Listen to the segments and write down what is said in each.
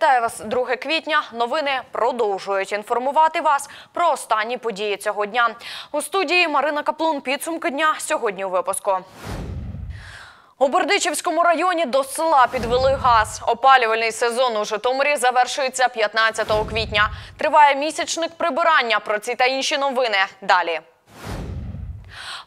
Вітаю вас 2 квітня. Новини продовжують інформувати вас про останні події цього дня. У студії Марина Каплун. Підсумки дня сьогодні у випуску. У Бердичівському районі до села підвели газ. Опалювальний сезон у Житомирі завершується 15 квітня. Триває місячник прибирання. Про ці та інші новини. Далі.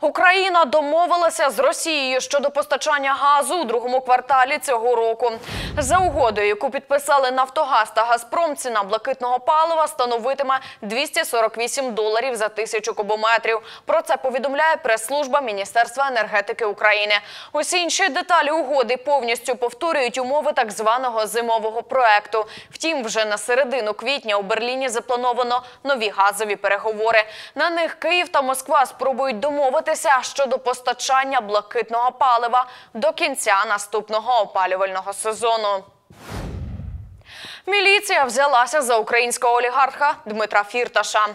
Україна домовилася з Росією щодо постачання газу у другому кварталі цього року. За угодою, яку підписали Нафтогаз та Газпром, ціна блакитного палива становитиме 248 доларів за тисячу кубометрів. Про це повідомляє прес-служба Міністерства енергетики України. Усі інші деталі угоди повністю повторюють умови так званого зимового проекту. Втім, вже на середину квітня у Берліні заплановано нові газові переговори. На них Київ та Москва спробують домовитися щодо постачання блакитного палива до кінця наступного опалювального сезону. Міліція взялася за українського олігарха Дмитра Фірташа.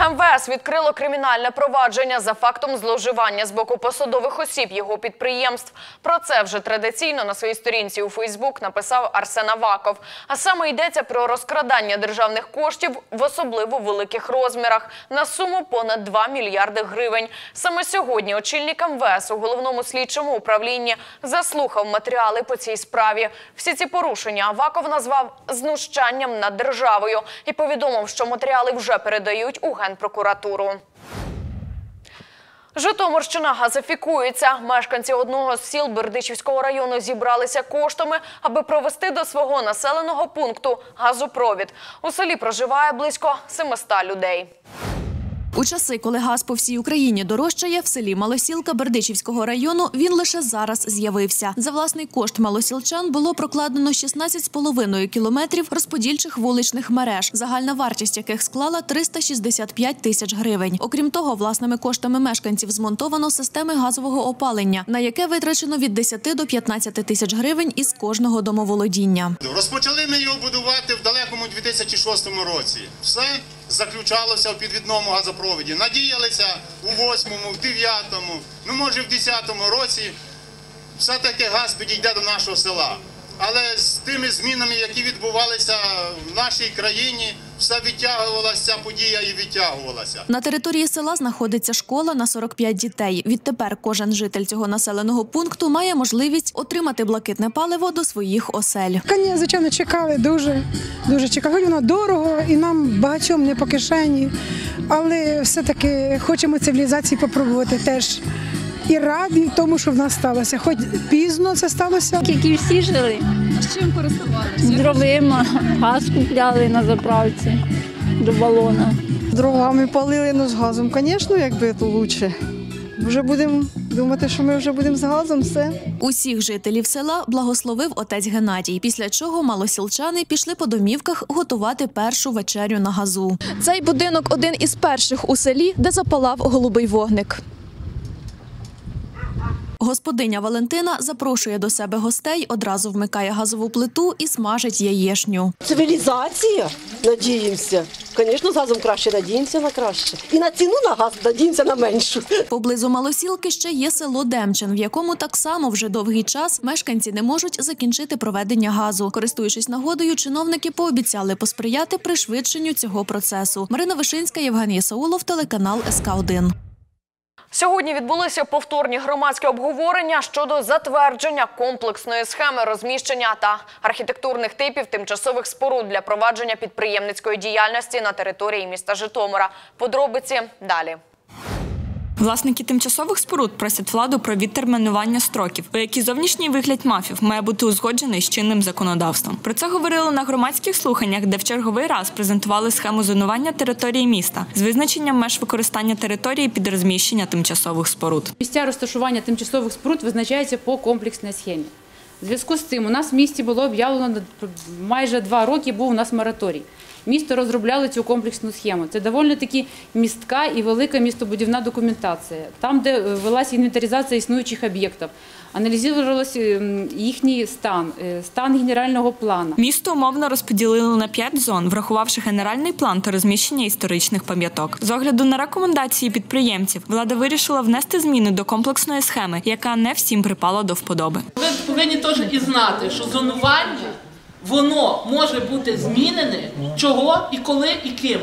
МВС відкрило кримінальне провадження за фактом зловживання з боку посадових осіб його підприємств. Про це вже традиційно на своїй сторінці у Фейсбук написав Арсен Аваков. А саме йдеться про розкрадання державних коштів в особливо великих розмірах на суму понад 2 мільярди гривень. Саме сьогодні очільник МВС у головному слідчому управлінні заслухав матеріали по цій справі. Всі ці порушення Аваков назвав знущанням над державою і повідомив, що матеріали вже передають у Генпрокуратуру. Житомирщина газифікується. Мешканці одного з сіл Бердичівського району зібралися коштами, аби провести до свого населеного пункту газопровід. У селі проживає близько 700 людей. У часи, коли газ по всій Україні дорожчає, в селі Малосілка Бердичівського району він лише зараз з'явився. За власний кошт малосілчан було прокладено 16,5 кілометрів розподільчих вуличних мереж, загальна вартість яких склала 365 тисяч гривень. Окрім того, власними коштами мешканців змонтовано системи газового опалення, на яке витрачено від 10 до 15 тисяч гривень із кожного домоволодіння. Розпочали ми його будувати в далекому 2006 році. Все заключалося в підвідному газопроводі. Надіялися у 8-му, в 9-му, ну може в 10-му році все-таки газ підійде до нашого села. Але з тими змінами, які відбувалися в нашій країні, все відтягувалася подія і відтягувалася. На території села знаходиться школа на 45 дітей. Відтепер кожен житель цього населеного пункту має можливість отримати блакитне паливо до своїх осель. Коні, звичайно, чекали дуже, дуже чекали. Воно дорого і нам багатьом не по кишені. Але все-таки хочемо цивілізації попробувати теж. І раді тому, що в нас сталося. Хоч пізно це сталося. Тільки всі жили. А чим користувалися? Дровима, газ купляли на заправці до балона. Дровами палили, ну з газом, звісно, якби то краще. Вже будемо думати, що ми вже будемо з газом, все. Усіх жителів села благословив отець Геннадій. Після чого малосілчани пішли по домівках готувати першу вечерю на газу. Цей будинок один із перших у селі, де запалав голубий вогник. Господиня Валентина запрошує до себе гостей, одразу вмикає газову плиту і смажить яєшню. Цивілізація, надіємося. Звісно, з газом краще надіємося на краще. І на ціну на газ надіємося на меншу. Поблизу Малосілки ще є село Демчин, в якому так само вже довгий час мешканці не можуть закінчити проведення газу. Користуючись нагодою, чиновники пообіцяли посприяти пришвидшенню цього процесу. Марина Вишинська, Євген Єсаулов, телеканал СК 1 Сьогодні відбулися повторні громадські обговорення щодо затвердження комплексної схеми розміщення та архітектурних типів тимчасових споруд для провадження підприємницької діяльності на території міста Житомира. Подробиці далі. Власники тимчасових споруд просять владу про відтермінування строків, у які зовнішній вигляд мафів має бути узгоджений з чинним законодавством. Про це говорили на громадських слуханнях, де в черговий раз презентували схему зонування території міста з визначенням меж використання території під розміщення тимчасових споруд. Місця розташування тимчасових споруд визначається по комплексній схемі. В зв'язку з цим у нас в місті було об'явлено майже два роки був у нас мораторій. Місто розробляли цю комплексну схему. Це доволі таки містка і велика містобудівна документація. Там, де велася інвентаризація існуючих об'єктів, аналізувався їхній стан, е, стан генерального плану. Місто умовно розподілили на п'ять зон, врахувавши генеральний план та розміщення історичних пам'яток. З огляду на рекомендації підприємців, влада вирішила внести зміни до комплексної схеми, яка не всім припала до вподоби. Ви повинні теж і знати, що зонування воно може бути змінене, чого і коли і ким.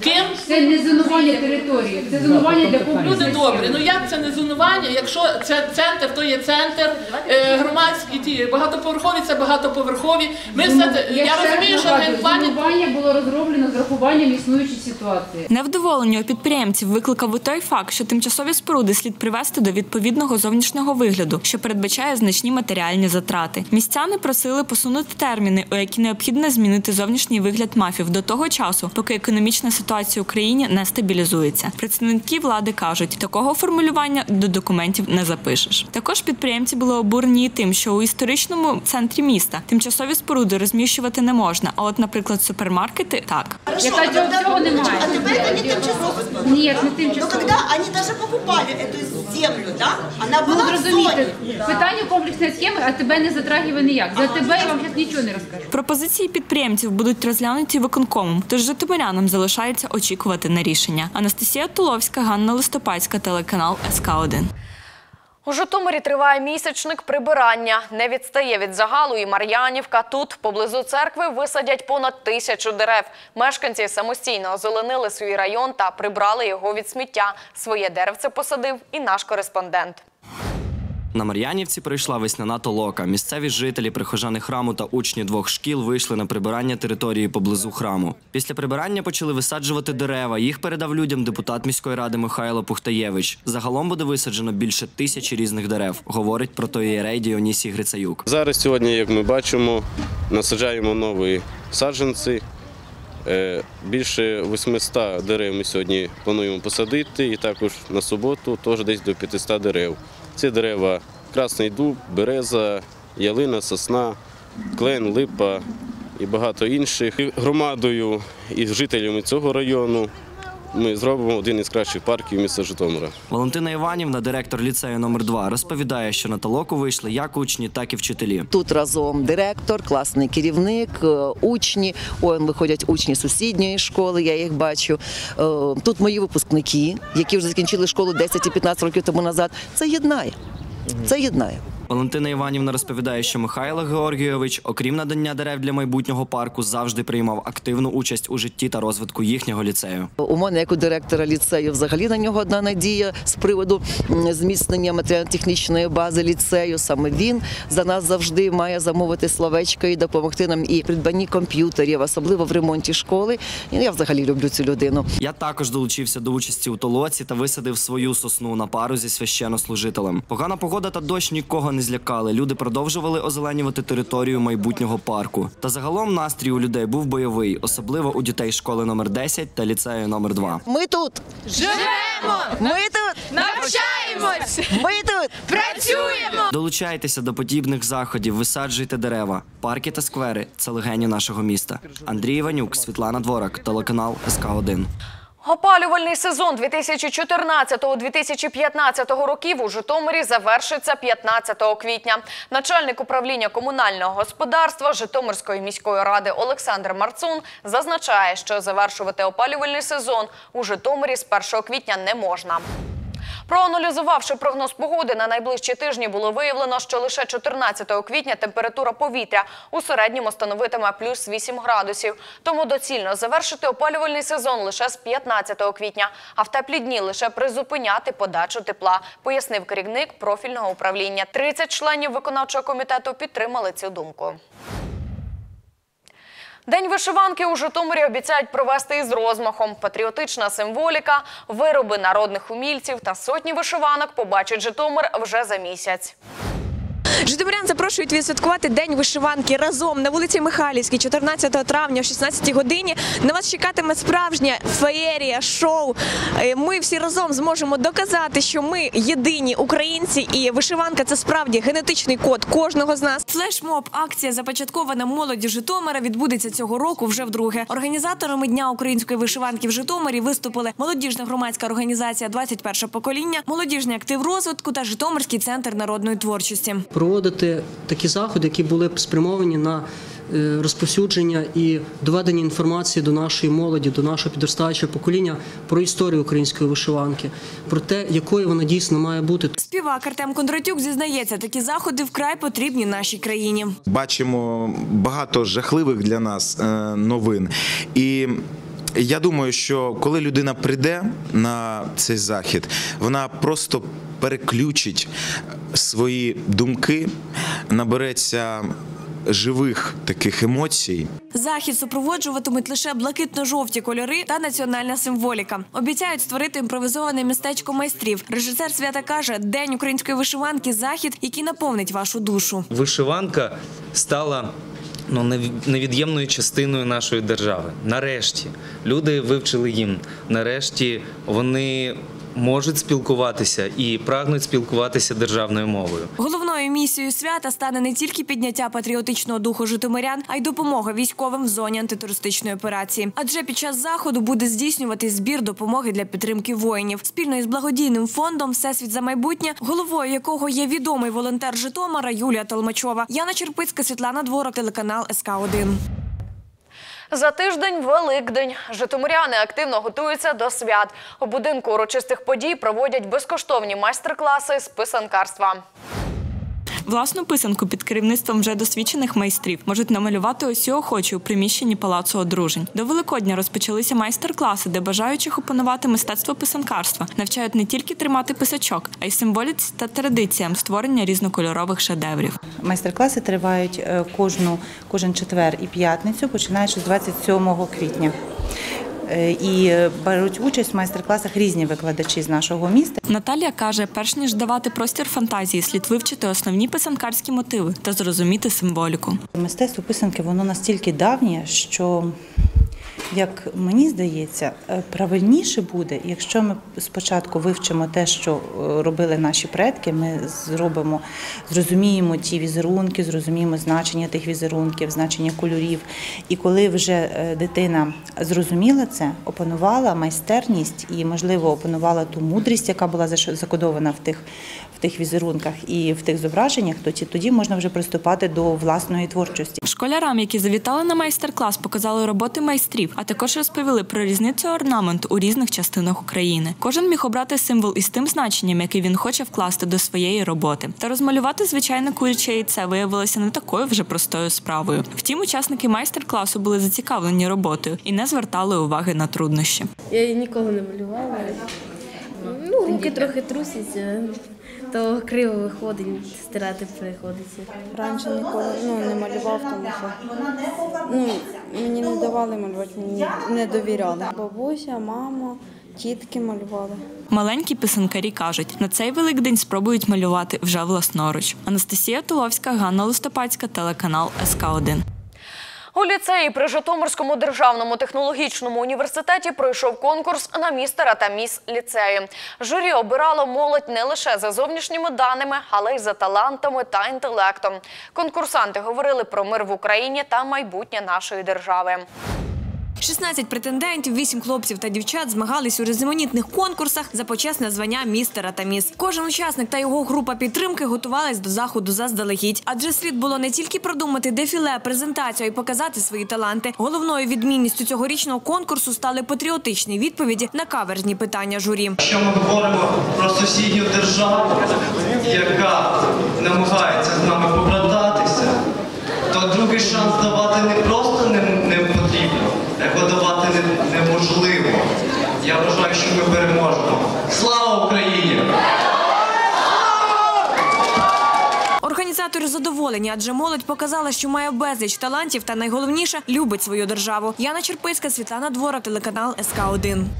Ким? Це не зонування території, це зонування для комплексної Люди добрі. Ну як це не зонування? Якщо це центр, то є центр, е, громадські ті багатоповерхові, це багатоповерхові. Ми все я розумію, що в генплані Зонування було розроблено з врахуванням існуючої ситуації. Невдоволення у підприємців викликав і той факт, що тимчасові споруди слід привести до відповідного зовнішнього вигляду, що передбачає значні матеріальні затрати. Містяни просили посунути терміни, у які необхідно змінити зовнішній вигляд мафів до того часу, поки економічна ситуація в Україні не стабілізується. Представники влади кажуть, такого формулювання до документів не запишеш. Також підприємці були обурені і тим, що у історичному центрі міста тимчасові споруди розміщувати не можна. А от, наприклад, супермаркети так. Яка цього, цього немає. А теперь это не тимчасово. Ні, не Но тимчасово. когда они даже покупали эту землю, да, она Ну, была в зрозумійте, зоне. питання комплексної схеми, а тебе не затрагиває ніяк. За тебе я вам зараз нічого не розкажу. Пропозиції підприємців будуть розглянуті виконкомом, тож житомирянам залишається очікувати на рішення. Анастасія Туловська, Ганна Листопадська, телеканал СК 1 У Житомирі триває місячник прибирання. Не відстає від загалу і Мар'янівка. Тут, поблизу церкви, висадять понад тисячу дерев. Мешканці самостійно озеленили свій район та прибрали його від сміття. Своє деревце посадив і наш кореспондент. На Мар'янівці прийшла весняна толока. Місцеві жителі, прихожани храму та учні двох шкіл вийшли на прибирання території поблизу храму. Після прибирання почали висаджувати дерева. Їх передав людям депутат міської ради Михайло Пухтаєвич. Загалом буде висаджено більше тисячі різних дерев, говорить про то ієрей Діонісій Грицаюк. Зараз сьогодні, як ми бачимо, насаджаємо нові саджанці. Е, Більше 800 дерев ми сьогодні плануємо посадити, і також на суботу теж десь до 500 дерев. Це дерева красний дуб, береза, ялина, сосна, клен, липа і багато інших. І Громадою і жителями цього району ми зробимо один із кращих парків міста Житомира. Валентина Іванівна, директор ліцею номер 2 розповідає, що на толоку вийшли як учні, так і вчителі. Тут разом директор, класний керівник, е, учні. Ой, виходять учні сусідньої школи, я їх бачу. Е, Тут мої випускники, які вже закінчили школу 10 і 15 років тому назад. Це єднає. Це єднає. Валентина Іванівна розповідає, що Михайло Георгійович, окрім надання дерев для майбутнього парку, завжди приймав активну участь у житті та розвитку їхнього ліцею. У мене, як у директора ліцею, взагалі на нього одна надія з приводу зміцнення матеріально-технічної бази ліцею. Саме він за нас завжди має замовити словечко і допомогти нам і придбанні комп'ютерів, особливо в ремонті школи. Я взагалі люблю цю людину. Я також долучився до участі у толоці та висадив свою сосну на пару зі священнослужителем. Погана погода та дощ нікого не злякали. Люди продовжували озеленювати територію майбутнього парку. Та загалом настрій у людей був бойовий, особливо у дітей школи номер 10 та ліцею номер 2 Ми тут Живемо! Ми тут Навчаємось! Ми тут Працюємо! Долучайтеся до подібних заходів, висаджуйте дерева, парки та сквери це легені нашого міста. Андрій Іванюк, Світлана Дворак, телеканал СК 1 Опалювальний сезон 2014-2015 років у Житомирі завершиться 15 квітня. Начальник управління комунального господарства Житомирської міської ради Олександр Марцун зазначає, що завершувати опалювальний сезон у Житомирі з 1 квітня не можна. Проаналізувавши прогноз погоди на найближчі тижні, було виявлено, що лише 14 квітня температура повітря у середньому становитиме плюс 8 градусів. Тому доцільно завершити опалювальний сезон лише з 15 квітня, а в теплі дні лише призупиняти подачу тепла, пояснив керівник профільного управління. 30 членів виконавчого комітету підтримали цю думку. День вишиванки у Житомирі обіцяють провести із розмахом. Патріотична символіка, вироби народних умільців та сотні вишиванок побачить Житомир вже за місяць. Житомирян запрошують відсвяткувати День вишиванки разом на вулиці Михайлівській 14 травня о 16 годині. На вас чекатиме справжня феєрія, шоу. Е, Ми всі разом зможемо доказати, що ми єдині українці, і вишиванка це справді генетичний код кожного з нас. Флешмоб акція започаткована молоді Житомира відбудеться цього року вже вдруге. Організаторами дня української вишиванки в Житомирі виступили молодіжна громадська організація «21 покоління, молодіжний актив розвитку та Житомирський центр народної творчості. Проводити такі заходи, які були б спрямовані на е, розповсюдження і доведення інформації до нашої молоді, до нашого підростаючого покоління про історію української вишиванки, про те, якою вона дійсно має бути. Співак Артем Кондратюк зізнається, такі заходи вкрай потрібні нашій країні. Бачимо багато жахливих для нас е, новин. І я думаю, що коли людина прийде на цей захід, вона просто переключить свої думки, набереться живих таких емоцій. Захід супроводжуватимуть лише блакитно-жовті кольори та національна символіка. Обіцяють створити імпровізоване містечко майстрів. Режисер свята каже: День української вишиванки захід, який наповнить вашу душу. Вишиванка стала ну, нев- невід'ємною частиною нашої держави. Нарешті люди вивчили гімн. Нарешті вони можуть спілкуватися і прагнуть спілкуватися державною мовою. Головною місією свята стане не тільки підняття патріотичного духу житомирян, а й допомога військовим в зоні антитерористичної операції. Адже під час заходу буде здійснювати збір допомоги для підтримки воїнів спільно із благодійним фондом Всесвіт за майбутнє, головою якого є відомий волонтер Житомира Юлія Толмачова. Яна Черпицька, Світлана Дворок, телеканал СК 1 За тиждень Великдень. Житомиряни активно готуються до свят. У будинку урочистих подій проводять безкоштовні майстер-класи з писанкарства. Власну писанку під керівництвом вже досвідчених майстрів можуть намалювати усі охочі у приміщенні палацу одружень. До Великодня розпочалися майстер-класи, де бажаючих опанувати мистецтво писанкарства навчають не тільки тримати писачок, а й символіці та традиціям створення різнокольорових шедеврів. Майстер-класи тривають е, кожну, кожен четвер і п'ятницю, починаючи з 27 квітня. Е, І е, беруть участь в майстер-класах різні викладачі з нашого міста. Наталія каже, перш ніж давати простір фантазії, слід вивчити основні писанкарські мотиви та зрозуміти символіку. Мистецтво писанки воно настільки давнє, що, як мені здається, е, правильніше буде, якщо ми спочатку вивчимо те, що е, робили наші предки, ми зробимо, зрозуміємо ті візерунки, зрозуміємо значення тих візерунків, значення кольорів. І коли вже е, дитина зрозуміла це, опанувала майстерність і, можливо, опанувала ту мудрість, яка була закодована в тих, в тих візерунках і в тих зображеннях, то тоді можна вже приступати до власної творчості. Школярам, які завітали на майстер-клас, показали роботи майстрів, а також розповіли про різницю орнаменту у різних частинах України. Кожен міг обрати символ із тим значенням, який він хоче вкласти до своєї роботи. Та розмалювати звичайне куряче яйце виявилося не такою вже простою справою. Втім, учасники майстер-класу були зацікавлені роботою і не звертали уваги на труднощі. Я її ніколи не малювала. Ну, руки трохи трусяться, то криво виходить, стирати приходиться. Раніше ніколи ну, не малював, тому що ну, мені не давали малювати, мені не довіряли. Бабуся, мама, тітки малювали. Маленькі писанкарі кажуть, на цей великдень спробують малювати вже власноруч. Анастасія Туловська, Ганна Листопадська, телеканал СК 1 У ліцеї при Житомирському державному технологічному університеті пройшов конкурс на містера та міс ліцею. Журі обирало молодь не лише за зовнішніми даними, але й за талантами та інтелектом. Конкурсанти говорили про мир в Україні та майбутнє нашої держави. 16 претендентів, 8 хлопців та дівчат змагались у різноманітних конкурсах за почесне звання містера та міс. Кожен учасник та його група підтримки готувались до заходу заздалегідь, адже слід було не тільки продумати дефіле, презентацію і показати свої таланти. Головною відмінністю цьогорічного конкурсу стали патріотичні відповіді на каверзні питання журі. Якщо ми говоримо про сусідню державу, яка намагається з нами побрататися, то другий шанс давати не просто не, потрібно, його давати неможливо. Я вважаю, що ми переможемо. Слава Україні! Організатори задоволені, адже молодь показала, що має безліч талантів та найголовніше любить свою державу. Яна Черпицька, Світлана Дворок, телеканал СК 1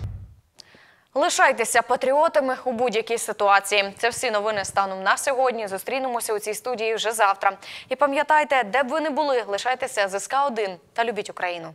Лишайтеся патріотами у будь-якій ситуації. Це всі новини станом на сьогодні. Зустрінемося у цій студії вже завтра. І пам'ятайте, де б ви не були, лишайтеся з СК 1 та любіть Україну.